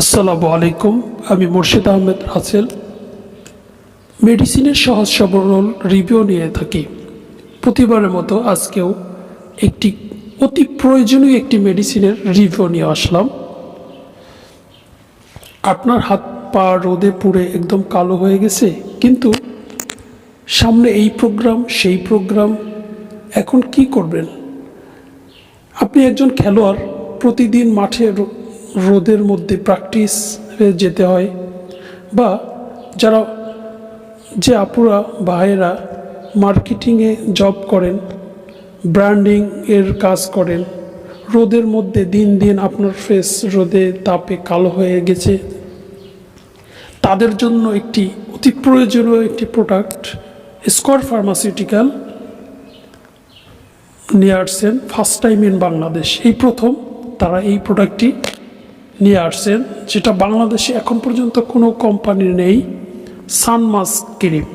আসসালামু আলাইকুম, আমি মুর্শিদ আহমেদ রাসেল। মেডিসিনের সহজ সরল রিভিউ নিয়ে থাকি। প্রতিবারের মতো আজকেও একটি অতি প্রয়োজনীয় একটি মেডিসিনের রিভিউ নিয়ে আসলাম। আপনার হাত পা রোদে পুড়ে একদম কালো হয়ে গেছে, কিন্তু সামনে এই প্রোগ্রাম, সেই প্রোগ্রাম, এখন কি করবেন? আপনি একজন খেলোয়াড়, প্রতিদিন মাঠে রোদের মধ্যে প্র্যাকটিস যেতে হয় বা যারা, যে আপুরা ভাইয়েরা মার্কেটিংয়ে জব করেন ব্র্যান্ডিং এর কাজ করেন, রোদের মধ্যে দিন দিন আপনার ফেস রোদে তাপে কালো হয়ে গেছে, তাদের জন্য একটি অতি প্রয়োজনীয় একটি প্রোডাক্ট স্কোয়ার ফার্মাসিউটিক্যাল নিয়ে আসছেন ফার্স্ট টাইম ইন বাংলাদেশ এই প্রথম তারা এই প্রোডাক্টটি নিয়ে আসছেন, যেটা বাংলাদেশে এখন পর্যন্ত কোনো কোম্পানির নেই সানমাস্ক ক্রিম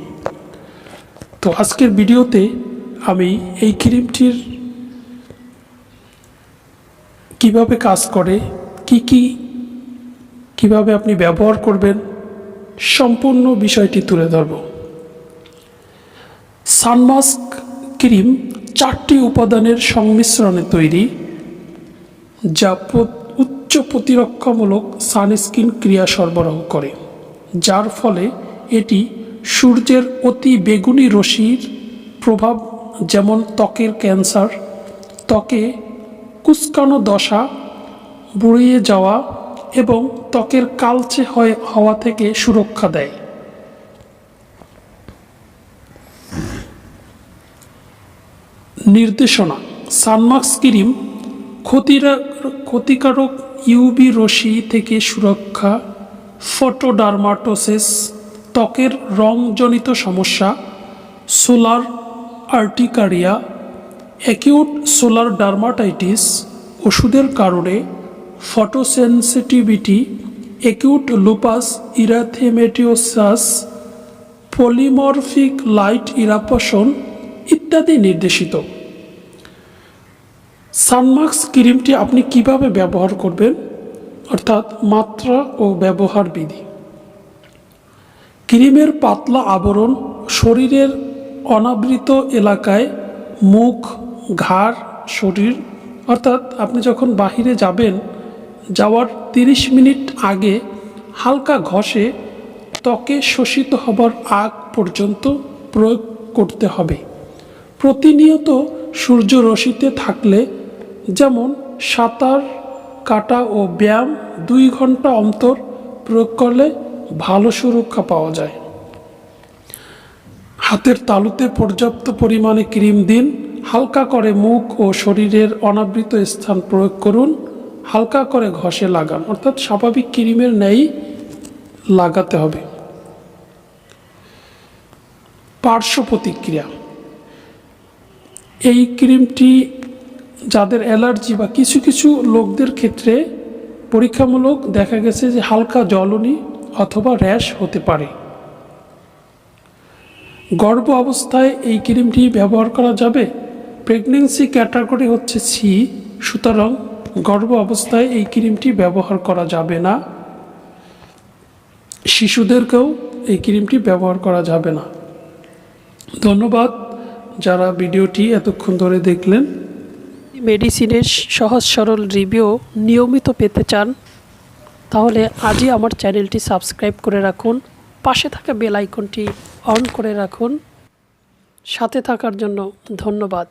তো আজকের ভিডিওতে আমি এই ক্রিমটির কীভাবে কাজ করে, কি কি, কীভাবে আপনি ব্যবহার করবেন, সম্পূর্ণ বিষয়টি তুলে ধরব। সানমাস্ক ক্রিম চারটি উপাদানের সংমিশ্রণে তৈরি, যা উচ্চ প্রতিরক্ষামূলক সানস্ক্রিন ক্রিয়া সরবরাহ করে, যার ফলে এটি সূর্যের অতি বেগুনি রশ্মির প্রভাব, যেমন ত্বকের ক্যান্সার, ত্বকে কুচকানো দশা, বুড়িয়ে যাওয়া এবং ত্বকের কালচে হয়ে হওয়া থেকে সুরক্ষা দেয়। নির্দেশনা সানমাস্ক ক্রিম ক্ষতিরা, ক্ষতিকারক ইউবি রশ্মি থেকে সুরক্ষা, ফটোডার্মাটোসিস, ত্বকের রংজনিত সমস্যা, solar urticaria, acute solar dermatitis, ওষুধের কারণে photosensitivity, acute lupus erythematosus, polymorphic light eruption ইত্যাদি নির্দেশিত। সানমাস্ক ক্রিমটি আপনি কীভাবে ব্যবহার করবেন? অর্থাৎ মাত্রা ও ব্যবহার বিধি। ক্রিমের পাতলা আবরণ শরীরের অনাবৃত এলাকায় মুখ, ঘাড়, শরীর, অর্থাৎ আপনি যখন বাহিরে যাবেন, যাওয়ার 30 মিনিট আগে হালকা ঘষে ত্বকে শোষিত হবার আগ পর্যন্ত প্রয়োগ করতে হবে। প্রতিনিয়ত সূর্য রশ্মিতে থাকলে যেমন সাঁতার, কাটা ও ব্যায়াম দুই ঘণ্টা অন্তর প্রয়োগ করলে ভালো সুরক্ষা পাওয়া যায়। হাতের তালুতে পর্যাপ্ত পরিমাণে ক্রিম দিন, হালকা করে মুখ ও শরীরের অনাবৃত স্থান প্রয়োগ করুন, হালকা করে ঘষে লাগান। অর্থাৎ স্বাভাবিক ক্রিমের ন্যায় লাগাতে হবে। পার্শ্ব প্রতিক্রিয়া। এই ক্রিমটি যাদের অ্যালার্জি বা কিছু কিছু লোকদের ক্ষেত্রে পরীক্ষামূলক দেখা গেছে যে হালকা জ্বলনি অথবা র্যাশ হতে পারে। গর্ভ অবস্থায় এই ক্রিমটি ব্যবহার করা যাবে। প্রেগনেন্সি ক্যাটাগরি হচ্ছে সি সুতরাং গর্ভ অবস্থায় এই ক্রিমটি ব্যবহার করা যাবে না। শিশুদেরকেও এই ক্রিমটি ব্যবহার করা যাবে না। ধন্যবাদ যারা ভিডিওটি এতক্ষণ ধরে দেখলেন। মেডিসিনের সহজ সরল রিভিউ নিয়মিত পেতে চান, তাহলে আজই আমার চ্যানেলটি সাবস্ক্রাইব করে রাখুন, পাশে থাকা বেল আইকনটি অন করে রাখুন। সাথে থাকার জন্য ধন্যবাদ।